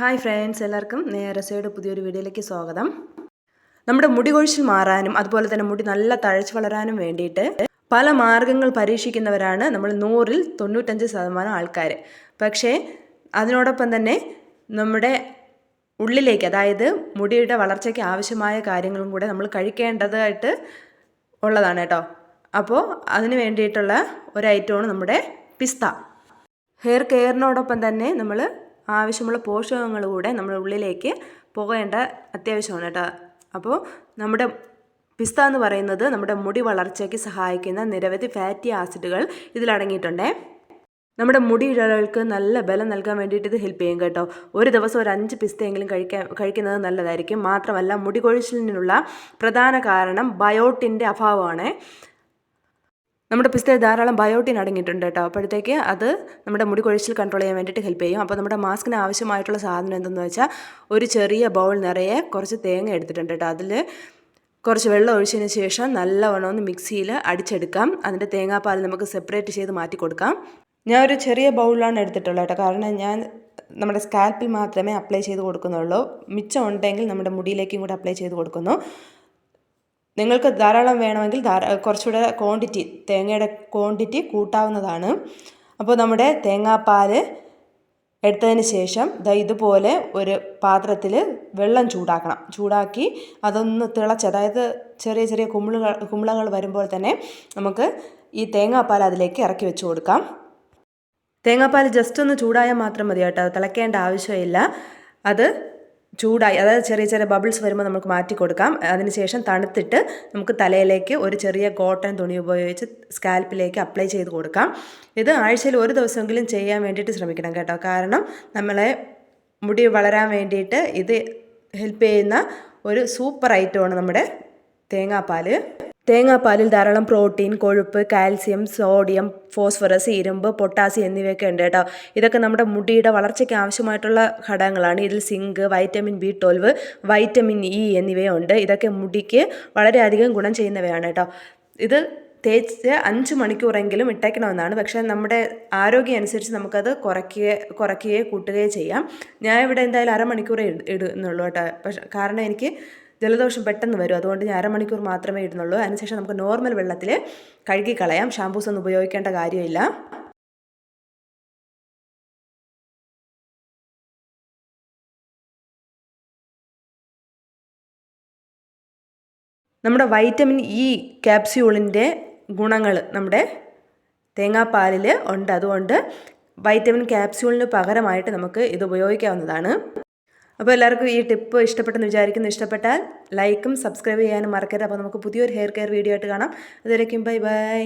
Hi friends എല്ലാവർക്കും നേരസയുടെ പുതിയൊരു വീഡിയോയിലേക്ക് സ്വാഗതം. നമ്മുടെ മുടി കൊഴിച്ചിൽ മാറാനും അതുപോലെ തന്നെ മുടി നല്ല തഴച്ചു വളരാനും വേണ്ടിയിട്ട് പല മാർഗങ്ങൾ പരീക്ഷിക്കുന്നവരാണ് നമ്മൾ നൂറിൽ തൊണ്ണൂറ്റഞ്ച് ശതമാനം ആൾക്കാർ പക്ഷേ അതിനോടൊപ്പം തന്നെ നമ്മുടെ ഉള്ളിലേക്ക് അതായത് മുടിയുടെ വളർച്ചയ്ക്ക് ആവശ്യമായ കാര്യങ്ങളും കൂടെ നമ്മൾ കഴിക്കേണ്ടതായിട്ട് ഉള്ളതാണ് കേട്ടോ. അപ്പോൾ അതിന് വേണ്ടിയിട്ടുള്ള ഒരു ഐറ്റമാണ് നമ്മുടെ പിസ്ത. ഹെയർ കെയറിനോടൊപ്പം തന്നെ നമ്മൾ ആവശ്യമുള്ള പോഷകങ്ങൾ കൂടെ നമ്മുടെ ഉള്ളിലേക്ക് പോകേണ്ട അത്യാവശ്യമാണ് കേട്ടോ. അപ്പോൾ നമ്മുടെ പിസ്ത എന്ന് പറയുന്നത് നമ്മുടെ മുടി വളർച്ചയ്ക്ക് സഹായിക്കുന്ന നിരവധി ഫാറ്റി ആസിഡുകൾ ഇതിലടങ്ങിയിട്ടുണ്ടേ നമ്മുടെ മുടി ഇഴകൾക്ക് നല്ല ബലം നൽകാൻ വേണ്ടിയിട്ട് ഇത് ഹെൽപ്പ് ചെയ്യും കേട്ടോ. ഒരു ദിവസം ഒരു അഞ്ച് പിസ്തയെങ്കിലും കഴിക്കാൻ കഴിക്കുന്നത് നല്ലതായിരിക്കും. മാത്രമല്ല മുടി കൊഴിച്ചിലിനുള്ള പ്രധാന കാരണം ബയോട്ടിന്റെ അഭാവമാണ്. നമ്മുടെ പിസ്തയിൽ ധാരാളം ബയോട്ടിൻ അടങ്ങിയിട്ടുണ്ട് കേട്ടോ. അപ്പോഴത്തേക്ക് അത് നമ്മുടെ മുടി കൊഴിച്ചിൽ കൺട്രോൾ ചെയ്യാൻ വേണ്ടിയിട്ട് ഹെൽപ്പ് ചെയ്യും. അപ്പോൾ നമ്മുടെ മാസ്കിന് ആവശ്യമായിട്ടുള്ള സാധനം എന്തെന്ന് വെച്ചാൽ ഒരു ചെറിയ ബൗൾ നിറയെ കുറച്ച് തേങ്ങ എടുത്തിട്ടുണ്ട് കേട്ടോ. അതിൽ കുറച്ച് വെള്ളം ഒഴിച്ചതിന് ശേഷം നല്ലവണ്ണം ഒന്ന് മിക്സിയിൽ അടിച്ചെടുക്കാം. അതിന്റെ തേങ്ങാപ്പാൽ നമുക്ക് സെപ്പറേറ്റ് ചെയ്ത് മാറ്റി കൊടുക്കാം. ഞാൻ ഒരു ചെറിയ ബൗളിലാണ് എടുത്തിട്ടുള്ളത് കേട്ടോ. കാരണം ഞാൻ നമ്മുടെ സ്കാൽപ്പിൽ മാത്രമേ അപ്ലൈ ചെയ്ത് കൊടുക്കുന്നുള്ളൂ. മിച്ചം ഉണ്ടെങ്കിൽ നമ്മുടെ മുടിയിലേക്കും കൂടെ അപ്ലൈ ചെയ്ത് കൊടുക്കുന്നു. നിങ്ങൾക്ക് ധാരാളം വേണമെങ്കിൽ ധാരാ കുറച്ചുകൂടെ ക്വാണ്ടിറ്റി തേങ്ങയുടെ ക്വാണ്ടിറ്റി കൂട്ടാവുന്നതാണ്. അപ്പോൾ നമ്മുടെ തേങ്ങാപ്പാൽ എടുത്തതിന് ശേഷം ദാ ഇതുപോലെ ഒരു പാത്രത്തിൽ വെള്ളം ചൂടാക്കണം. ചൂടാക്കി അതൊന്ന് തിളച്ച് അതായത് ചെറിയ ചെറിയ കുമിളുകൾ കുമിളകൾ വരുമ്പോൾ തന്നെ നമുക്ക് ഈ തേങ്ങാപ്പാൽ അതിലേക്ക് ഇറക്കി വെച്ച് കൊടുക്കാം. തേങ്ങാപ്പാൽ ജസ്റ്റ് ഒന്ന് ചൂടായാൽ മാത്രം മതി കേട്ടോ തിളയ്ക്കേണ്ട ആവശ്യമില്ല. അത് ചൂടായി അതായത് ചെറിയ ചെറിയ ബബിൾസ് വരുമ്പോൾ നമുക്ക് മാറ്റി കൊടുക്കാം. അതിനുശേഷം തണുത്തിട്ട് നമുക്ക് തലയിലേക്ക് ഒരു ചെറിയ കോട്ടൺ തുണി ഉപയോഗിച്ച് സ്കാൽപ്പിലേക്ക് അപ്ലൈ ചെയ്ത് കൊടുക്കാം. ഇത് ആഴ്ചയിൽ ഒരു ദിവസമെങ്കിലും ചെയ്യാൻ വേണ്ടിയിട്ട് ശ്രമിക്കണം കേട്ടോ. കാരണം നമ്മളെ മുടി വളരാൻ വേണ്ടിയിട്ട് ഇത് ഹെൽപ്പ് ചെയ്യുന്ന ഒരു സൂപ്പർ ഐറ്റമാണ് നമ്മുടെ തേങ്ങാപ്പാൽ തേങ്ങാപ്പാലിൽ ധാരാളം പ്രോട്ടീൻ കൊഴുപ്പ് കാൽസ്യം സോഡിയം ഫോസ്ഫറസ് ഇരുമ്പ് പൊട്ടാസ്യം എന്നിവയൊക്കെ ഉണ്ട് കേട്ടോ. ഇതൊക്കെ നമ്മുടെ മുടിയുടെ വളർച്ചയ്ക്ക് ആവശ്യമായിട്ടുള്ള ഘടകങ്ങളാണ്. ഇതിൽ zinc vitamin B twelve vitamin E എന്നിവയുണ്ട് ഇതൊക്കെ മുടിക്ക് വളരെയധികം ഗുണം ചെയ്യുന്നവയാണ് കേട്ടോ. ഇത് തേച്ച് അഞ്ച് മണിക്കൂറെങ്കിലും ഇട്ടേക്കണമെന്നാണ്. പക്ഷേ നമ്മുടെ ആരോഗ്യം അനുസരിച്ച് നമുക്കത് കുറയ്ക്കുകയെ കുറയ്ക്കുകയോ കൂട്ടുകയോ ചെയ്യാം. ഞാൻ ഇവിടെ എന്തായാലും അരമണിക്കൂറേ ഇടുന്നുള്ളൂ കേട്ടോ. പക്ഷേ കാരണം എനിക്ക് ജലദോഷം പെട്ടെന്ന് വരും. അതുകൊണ്ട് ഞാൻ അരമണിക്കൂർ മാത്രമേ ഇടുന്നുള്ളൂ അതിനുശേഷം നമുക്ക് നോർമൽ വെള്ളത്തിൽ കഴുകി കളയാം ഷാമ്പൂസ് ഒന്നും ഉപയോഗിക്കേണ്ട കാര്യമില്ല. നമ്മുടെ വൈറ്റമിൻ ഇ ക്യാപ്സ്യൂളിന്റെ ഗുണങ്ങൾ നമ്മുടെ തേങ്ങാപ്പാലിൽ ഉണ്ട്. അതുകൊണ്ട് വൈറ്റമിൻ ക്യാപ്സ്യൂളിന് പകരമായിട്ട് നമുക്ക് ഇത് ഉപയോഗിക്കാവുന്നതാണ്. അപ്പോൾ എല്ലാവർക്കും ഈ ടിപ്പ് ഇഷ്ടപ്പെട്ടെന്ന് വിചാരിക്കുന്നു. ഇഷ്ടപ്പെട്ടാൽ ലൈക്കും സബ്സ്ക്രൈബ് ചെയ്യാനും മറക്കരുത്. അപ്പോൾ നമുക്ക് പുതിയൊരു ഹെയർ കെയർ വീഡിയോ ആയിട്ട് കാണാം. അതുവരേക്കും ബൈ ബൈ.